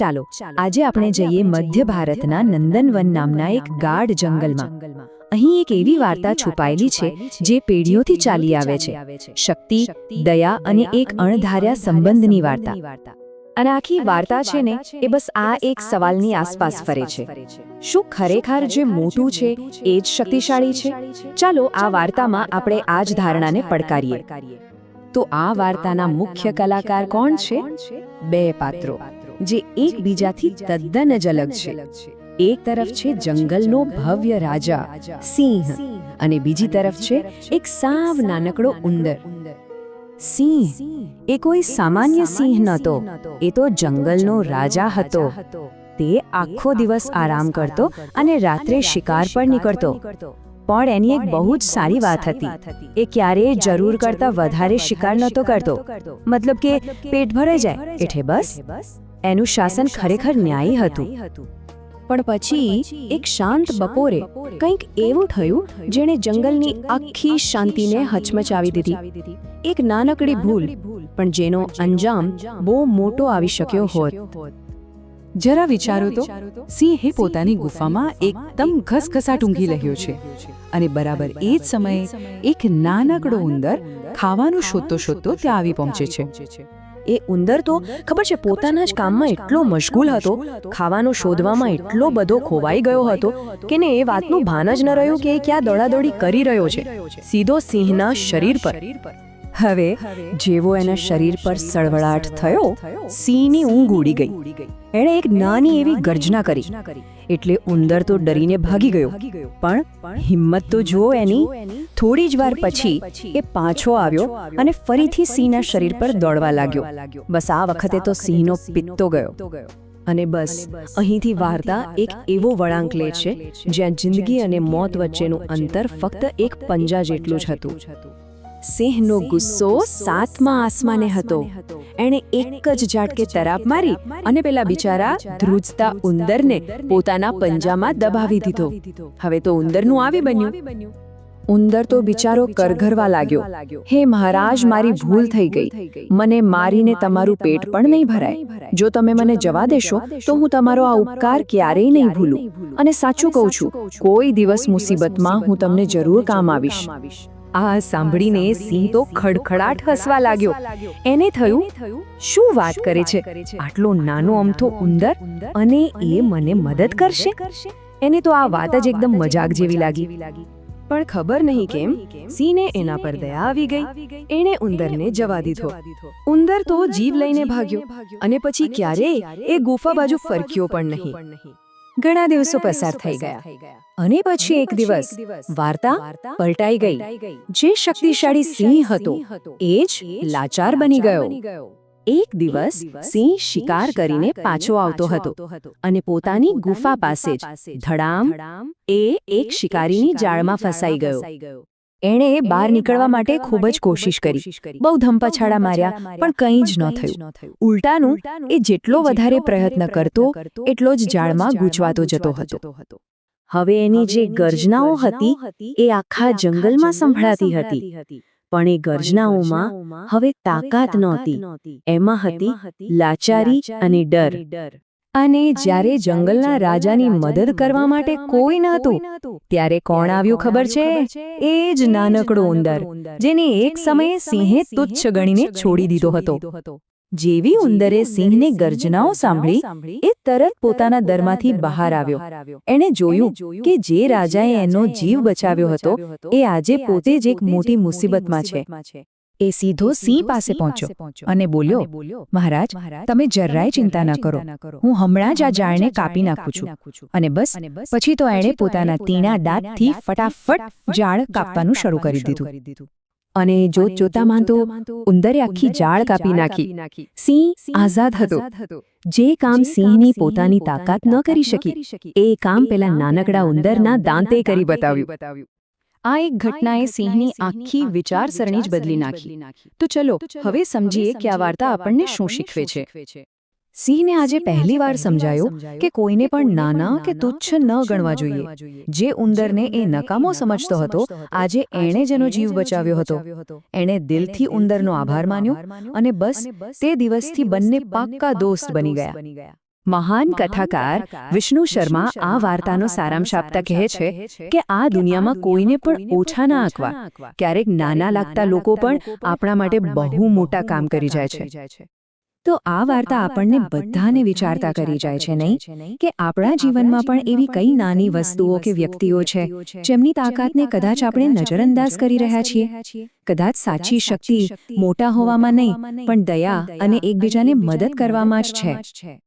ચાલો આજે આપણે જઈએ મધ્ય ભારતના નંદનવન નામના એક ગાઢ જંગલમાં. અહીં એક એવી વાર્તા છુપાયેલી છે જે પેઢીઓથી ચાલી આવે છે. શક્તિ દયા અને એક અણધાર્યા સંબંધની વાર્તા. અને આખી વાર્તા છે ને એ બસ આ એક સવાલની આસપાસ ફરે છે. શું ખરેખર જે મોટું છે એ જ શક્તિશાળી છે? ચાલો આ વાર્તામાં આપણે આ જ ધારણાને પડકારીએ. તો આ વાર્તાના મુખ્ય કલાકાર કોણ છે? બે પાત્રો. જે એકબીજાથી તદ્દન જ અલગ છે. એક તરફ છે જંગલનો ભવ્ય રાજા, સિંહ, અને બીજી તરફ છે એક સાવ નાનકડો ઉંદર. સિંહ એ કોઈ સામાન્ય સિંહ નહોતો, એ તો જંગલનો રાજા હતો. તે આખો દિવસ આરામ કરતો અને રાત્રે શિકાર પર નીકળતો. પણ એની એક બહુ જ સારી વાત હતી. એ ક્યારેય જરૂર કરતા વધારે શિકાર નહોતો કરતો. મતલબ કે પેટ ભરાઈ જાય. એટલે બસ એનું શાસન ખરેખર ન્યાયી હતું. પણ પછી એક શાંત બપોરે કંઈક એવું થયું જેણે જંગલની આખી શાંતિને હચમચાવી દીધી. એક નાનકડી ભૂલ પણ જેનો અંજામ બહુ મોટો આવી શક્યો હોત. જરા વિચારો તો સિંહે પોતાની ગુફામાં એકદમ ઘસઘસાટ ઊંઘી રહ્યો છે. અને બરાબર એ જ સમયે એક નાનકડો ઉંદર ખાવાનું શોધતો શોધતો ત્યાં આવી પહોંચે છે. એ ઉંદર તો ખબર છે પોતાના જ કામમાં એટલો મશગુલ હતો? ખાવાનું શોધવામાં એટલો બધો ખોવાઈ ગયો હતો કે ને એ વાતનું ભાન જ ન રહ્યું કે એ ક્યાં દોડાદોડી કરી રહ્યો છે? સીધો સિંહના શરીર પર. હવે જેવો એના શરીર પર સળવળાટ થયો સિંહની ઊંઘ ઉડી ગઈ. એણે એક નાની એવી ગર્જના કરી. એટલે ઉંદર તો ડરીને ભાગી ગયો. પણ હિંમત તો જુઓ એની થોડી જ વાર પછી એ પાછો આવ્યો અને ફરીથી સિંહના શરીર પર દોડવા લાગ્યો. બસ આ વખતે તો સિંહનો પિત્તો ગયો. અને બસ અહીંથી વાર્તા એક એવો વળાંક લે છે જ્યાં જિંદગી અને મોત વચ્ચેનું અંતર ફક્ત એક પંજા જેટલું જ હતું. સિંહનો ગુસ્સો સાતમા આસમાને હતો. એણે એક જ ઝાટકે તરાપ મારી અને પેલા બિચારા ધ્રુજતા ઉંદરને પોતાના પંજામાં દબાવી દીધો. હવે તો ઉંદરનું આવી બન્યું. ઉંદર તો બિચારો કરઘરવા લાગ્યો. હે મહારાજ મારી ભૂલ થઈ ગઈ. મને મારીને તમારું પેટ પણ નહીં ભરાય. જો તમે મને જવા દેશો તો હું તમારો આ ઉપકાર ક્યારેય નહીં ભૂલું. અને સાચું કહું છું કોઈ દિવસ મુસીબતમાં હું તમને જરૂર કામ આવીશ. આ સાંભળીને સિંહ તો ખડખડાટ હસવા લાગ્યો. એને થયું? શું વાત કરે છે? આટલો નાનો અમથો ઉંદર અને એ મને મદદ કરશે? એને તો આ વાત જ એકદમ મજાક જેવી લાગી. પણ ખબર નહીં કેમ સિંહને એના પર દયા આવી ગઈ. એણે ઉંદરને જવા દીધો. ઉંદર તો જીવ લઈને ભાગ્યો. અને પછી ક્યારેય એ ગુફા બાજુ ફરક્યો પણ નહીં. ઘણા દિવસો પસાર થઈ ગયા. અને પછી એક દિવસ વાર્તા પલટાઈ ગઈ. જે શક્તિશાળી સિંહ હતો એ જ લાચાર બની ગયો. એક દિવસ સિંહ શિકાર કરીને પાછો આવતો હતો અને પોતાની ગુફા પાસે જ ધડામ એ એક શિકારીની જાળમાં ફસાઈ ગયો. એણે બહાર નીકળવા માટે ખૂબ જ કોશિશ કરી. બહુ ધમપછાડા માર્યા પણ કંઈ જ ન થયું. ઉલટાનું એ જેટલો વધારે પ્રયત્ન કરતો એટલો જ જાળમાં ગૂંચવાતો જતો હતો. હવે એની જે ગર્જનાઓ હતી એ આખા જંગલમાં સંભળાતી હતી. પણ એ ગર્જનાઓમાં હવે તાકાત નહોતી. એમાં હતી લાચારી અને ડર. અને જ્યારે જંગલના રાજાની મદદ કરવા માટે કોઈ નહોતું ત્યારે કોણ આવ્યું ખબર છે? એ જ નાનકડો ઉંદર જેને એક સમયે સિંહે તુચ્છ ગણીને છોડી દીધો હતો. જેવી ઉંદરે સિંહને ગર્જનાઓ સાંભળી એ તરત પોતાના દરમાંથી બહાર આવ્યો. એણે જોયું કે જે રાજાએ એનો જીવ બચાવ્યો હતો એ આજે પોતે જ એક મોટી મુસીબતમાં છે. એ સીધો સિંહ પાસે પહોંચ્યો અને બોલ્યો મહારાજ તમે જરાય ચિંતા ન કરો. હું હમણાં જ આ જાળને કાપી નાખું છું. અને બસ પછી તો એણે પોતાના તીણા દાંતથી ફટાફટ જાળ કાપવાનું શરૂ કરી દીધું. અને જોત જોતામાં તો ઉંદરે આખી જાળ કાપી નાખી. સિંહ આઝાદ હતો. જે કામ સિંહની પોતાની તાકાત ન કરી શકી. એ કામ પેલા નાનકડા ઉંદરના દાંતે કરી બતાવ્યું. આ એક ઘટનાએ સિંહની આખી વિચારસરણી જ બદલી નાખી. તો ચલો હવે સમજીએ કે આ વાર્તા આપણને શું શીખવે છે. સિંહને આજે પહેલીવાર સમજાયું કે કોઈને પણ નાના કે તુચ્છ ન ગણવા જોઈએ. જે ઉંદરને એ નકામો સમજતો હતો આજે એણે જેનો જીવ બચાવ્યો હતો. એણે દિલથી ઉંદરનો આભાર માન્યો અને બસ તે દિવસથી બંને પાક્કા દોસ્ત બની ગયા. મહાન કથાકાર વિષ્ણુ શર્મા આ વાર્તાનો સારાંશ આપતા કહે છે કે આ દુનિયામાં કોઈને પણ ઓછા ના આંકવા. ક્યારેક નાના લાગતા લોકો પણ આપણા માટે બહુ મોટા કામ કરી જાય છે. તો આ વાર્તા આપણને બધાને વિચારતા કરી જાય છે નહીં? કે આપણા જીવનમાં પણ એવી કઈ નાની વસ્તુઓ કે વ્યક્તિઓ છે જેમની તાકાતને કદાચ આપણે નજરઅંદાજ કરી રહ્યા છીએ. કદાચ સાચી શક્તિ મોટા હોવામાં નહીં પણ દયા અને એકબીજાને મદદ કરવામાં જ છે